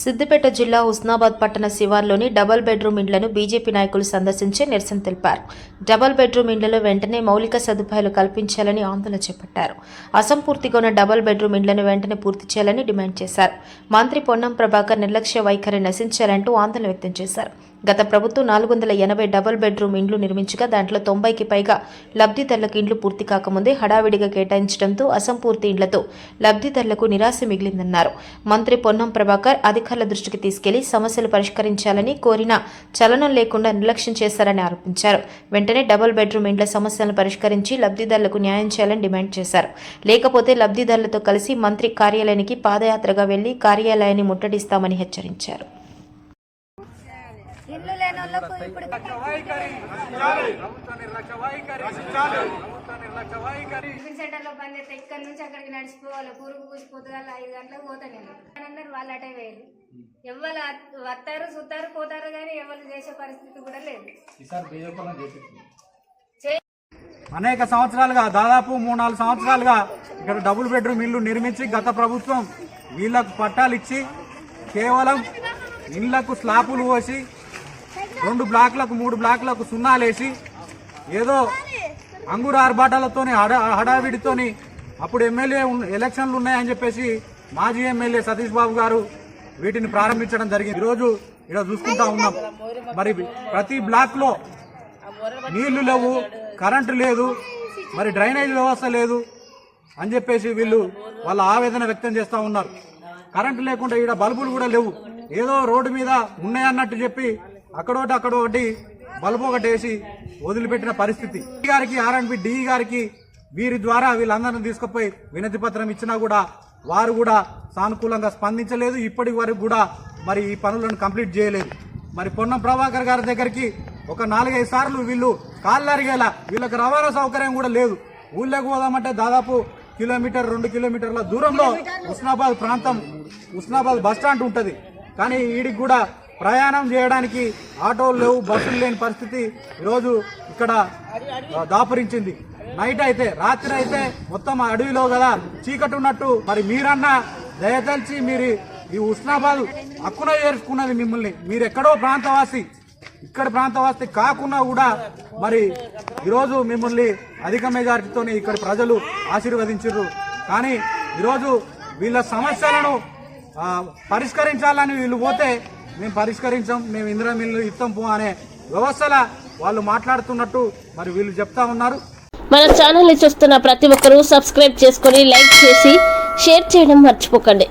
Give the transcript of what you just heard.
సిద్దిపేట జిల్లా హుస్నాబాద్ పట్టణ శివార్లోని డబుల్ బెడ్రూమ్ ఇండ్లను బీజేపీ నాయకులు సందర్శించి నిరసన తెలిపారు. డబల్ బెడ్రూమ్ ఇండ్లలో వెంటనే మౌలిక సదుపాయాలు కల్పించాలని ఆందోళన చేపట్టారు. అసంపూర్తిగా ఉన్న డబల్ బెడ్రూమ్ ఇండ్లను వెంటనే పూర్తి చేయాలని డిమాండ్ చేశారు. మంత్రి పొన్నం ప్రభాకర్ నిర్లక్ష్య వైఖరి నశించాలంటూ ఆందోళన వ్యక్తం చేశారు. గత ప్రభుత్వం నాలుగు వందల ఎనభై డబుల్ బెడ్రూమ్ ఇండ్లు నిర్మించగా దాంట్లో తొంభైకి పైగా లబ్ధిదారులకు ఇండ్లు పూర్తి కాకముందే హడావిడిగా కేటాయించడంతో అసంపూర్తి ఇండ్లతో లబ్ధిదారులకు నిరాశ మిగిలిందన్నారు. మంత్రి పొన్నం ప్రభాకర్ అధికారుల దృష్టికి తీసుకెళ్ళి సమస్యలు పరిష్కరించాలని కోరిన చలనం లేకుండా నిర్లక్ష్యం చేశారని ఆరోపించారు. వెంటనే డబుల్ బెడ్రూమ్ ఇండ్ల సమస్యలను పరిష్కరించి లబ్ధిదారులకు న్యాయం చేయాలని డిమాండ్ చేశారు. లేకపోతే లబ్ధిదారులతో కలిసి మంత్రి కార్యాలయానికి పాదయాత్రగా వెళ్ళి కార్యాలయాన్ని ముట్టడిస్తామని హెచ్చరించారు. వాళ్ళకు ఇప్పుడు టిఫిన్ సెంటర్లో పని చేస్తే ఇక్కడ నుంచి అక్కడికి నడిచిపోవాలి. పురుగు పూసిపోతుంది అలా ఐదు గంటలకు పోతాను నేను. అందరు వాళ్ళు అటే వేయాలి ఎవరు వస్తారు చూస్తారు పోతారు కానీ ఎవరు చేసే పరిస్థితి కూడా లేదు. అనేక సంవత్సరాలుగా దాదాపు మూడు నాలుగు సంవత్సరాలుగా ఇక్కడ డబుల్ బెడ్రూమ్ ఇల్లు నిర్మించి గత ప్రభుత్వం వీళ్ళకు పట్టాలు ఇచ్చి కేవలం ఇళ్ళకు స్లాపులు పోసి రెండు బ్లాక్లకు మూడు బ్లాక్లకు సున్నాలేసి ఏదో అంగుర ఆర్భాటాలతోని హడా హడావిడితోని అప్పుడు ఎమ్మెల్యే ఎలక్షన్లు ఉన్నాయని చెప్పేసి మాజీ ఎమ్మెల్యే సతీష్ బాబు గారు వీటిని ప్రారంభించడం జరిగింది. ఈరోజు ఇక్కడ చూసుకుంటా ఉన్నాం. మరి ప్రతి బ్లాక్లో నీళ్ళు లేవు కరెంటు లేదు మరి డ్రైనేజ్ వ్యవస్థ లేదు అని చెప్పేసి వీళ్ళు వాళ్ళ ఆవేదన వ్యక్తం చేస్తూ ఉన్నారు. కరెంటు లేకుండా ఈడ బల్బులు కూడా లేవు. ఏదో రోడ్డు మీద ఉన్నాయన్నట్టు చెప్పి అక్కడోటి అక్కడోటి బల్బు ఒకటి వేసి వదిలిపెట్టిన పరిస్థితి. గారికి ఆర్ఎండ్బి డి గారికి వీరి ద్వారా వీళ్ళందరిని తీసుకుపోయి వినతి పత్రం ఇచ్చినా కూడా వారు కూడా సానుకూలంగా స్పందించలేదు. ఇప్పటి వరకు కూడా మరి ఈ పనులను కంప్లీట్ చేయలేదు. మరి పొన్నం ప్రభాకర్ గారి దగ్గరికి ఒక నాలుగైదు సార్లు వీళ్ళు కాళ్ళు అరిగేలా వీళ్ళకి రవాణా సౌకర్యం కూడా లేదు. ఊళ్ళోకి పోదామంటే దాదాపు కిలోమీటర్ రెండు కిలోమీటర్ల దూరంలో ఉస్నాబాద్ ప్రాంతం ఉస్నాబాద్ బస్ స్టాండ్ ఉంటుంది. కానీ వీడికి కూడా ప్రయాణం చేయడానికి ఆటోలు లేవు బస్సులు లేని పరిస్థితి ఈరోజు ఇక్కడ దాపరించింది దాపురించింది. నైట్ అయితే రాత్రి అయితే మొత్తం అడవిలో కదా చీకటి ఉన్నట్టు. మరి మీరన్నా దయతలిచి మీరు ఈ ఉస్నాబాద్ హక్కున చేర్చుకున్నది మిమ్మల్ని. మీరు ఎక్కడో ప్రాంతవాసి ఇక్కడ ప్రాంతవాసి కాకున్నా కూడా మరి ఈరోజు మిమ్మల్ని అధిక మెజారిటీతోనే ఇక్కడ ప్రజలు ఆశీర్వదించారు కానీ ఈరోజు వీళ్ళ సమస్యలను పరిష్కరించాలని వీళ్ళు పోతే మేము పరిష్కరించాం మేము ఇందిరా మిల్లు ఇస్తాం పో అనే వ్యవస్థల వాళ్ళు మాట్లాడుతున్నట్టు మరి వీళ్ళు చెప్తా ఉన్నారు. మన ఛానల్ని చూస్తున్న ప్రతి ఒక్కరూ సబ్స్క్రైబ్ చేసుకొని లైక్ చేసి షేర్ చేయడం మర్చిపోకండి.